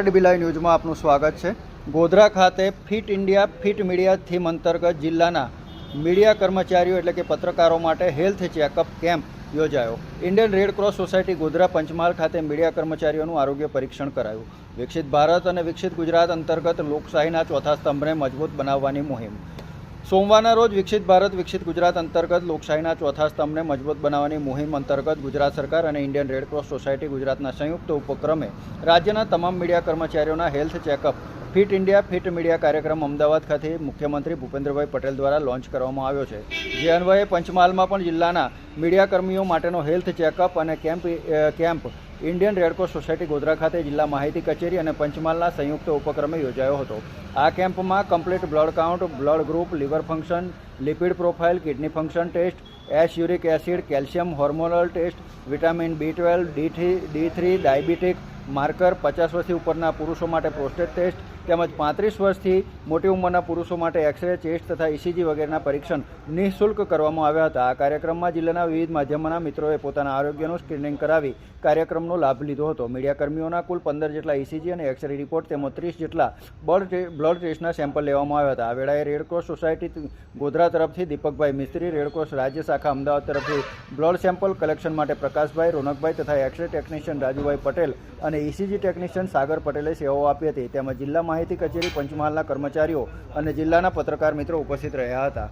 ડીબીલાઈ ન્યૂઝમાં આપનું સ્વાગત છે. ગોધરા ખાતે fit India, fit media theme અંતર્ગત જિલ્લાના મીડિયા કર્મચારીઓ એટલે કે પત્રકારો માટે હેલ્થ ચેકઅપ કેમ્પ યોજાયો. Indian red cross society Godhra Panchmahal ખાતે મીડિયા કર્મચારીઓનું આરોગ્ય પરીક્ષણ કરાયું. વિકસિત ભારત અને વિકસિત ગુજરાત અંતર્ગત લોકશાહીના ચોથા સ્તંભને મજબૂત બનાવવાની મુહિમ સોમવારના રોજ વિકસિત ભારત, વિકસિત ગુજરાત અંતર્ગત લોકશાહીના ચોથા સ્તંભને મજબૂત બનાવવાની મુહિમ અંતર્ગત ગુજરાત સરકાર અને ઇન્ડિયન રેડક્રોસ સોસાયટી ગુજરાતના સંયુક્ત ઉપક્રમે રાજ્યના તમામ મીડિયા કર્મચારીઓના health checkup, fit India, fit media કાર્યક્રમ અમદાવાદ ખાતે મુખ્યમંત્રી ભૂપેન્દ્રભાઈ પટેલ દ્વારા લોન્ચ કરવામાં આવ્યો છે. જે અન્વયે પંચમહાલમાં પણ જિલ્લાના મીડિયા કર્મીઓ માટેનો હેલ્થ ચેકઅપ અને camp camp Indian red cross society Godhra ખાતે જિલ્લા માહિતી કચેરી અને પંચમહાલના સંયુક્ત ઉપક્રમે યોજાયો હતો. આ કેમ્પમાં complete blood count, blood group, liver function, lipid profile, kidney function test, S uric acid, calcium hormonal test, vitamin B twelve, D three D three, diabetic, marker, પચાસ વર્ષથી ઉપરના પુરુષો માટે પ્રોસ્ટેટ ટેસ્ટ તેમજ પાંત્રીસ વર્ષથી મોટી ઉંમરના પુરુષો માટે એક્સરે, ચેસ્ટ તથા ઇસીજી વગેરેના પરીક્ષણ નિઃશુલ્ક કરવામાં આવ્યા હતા. આ કાર્યક્રમમાં જિલ્લાના વિવિધ માધ્યમોના મિત્રોએ પોતાના આરોગ્યનું સ્ક્રીનિંગ કરાવી કાર્યક્રમનો લાભ લીધો હતો. મીડિયાકર્મીઓના કુલ પંદર જેટલા ઇસીજી અને એક્સરે રિપોર્ટ તેમજ ત્રીસ જેટલા બ્લડ બ્લડ ટેસ્ટના સેમ્પલ લેવામાં આવ્યા હતા. આ વેળાએ રેડક્રોસ સોસાયટી ગોધરા તરફથી દીપકભાઈ મિસ્ત્રી રેડક્રોસ રાજ્ય શાખા અમદાવાદ તરફથી બ્લડ સેમ્પલ કલેક્શન માટે પ્રકાશભાઈ, રોનકભાઈ તથા એક્સરે ટેકનિશિયન રાજુભાઈ પટેલ અને ઇસીજી ટેકનિશિયન સાગર પટેલે સેવાઓ આપી હતી. તેમજ જિલ્લા માહિતી કચેરી પંચમહાલના કર્મચારીઓ અને જિલ્લાના પત્રકાર મિત્રો ઉપસ્થિત રહ્યા હતા.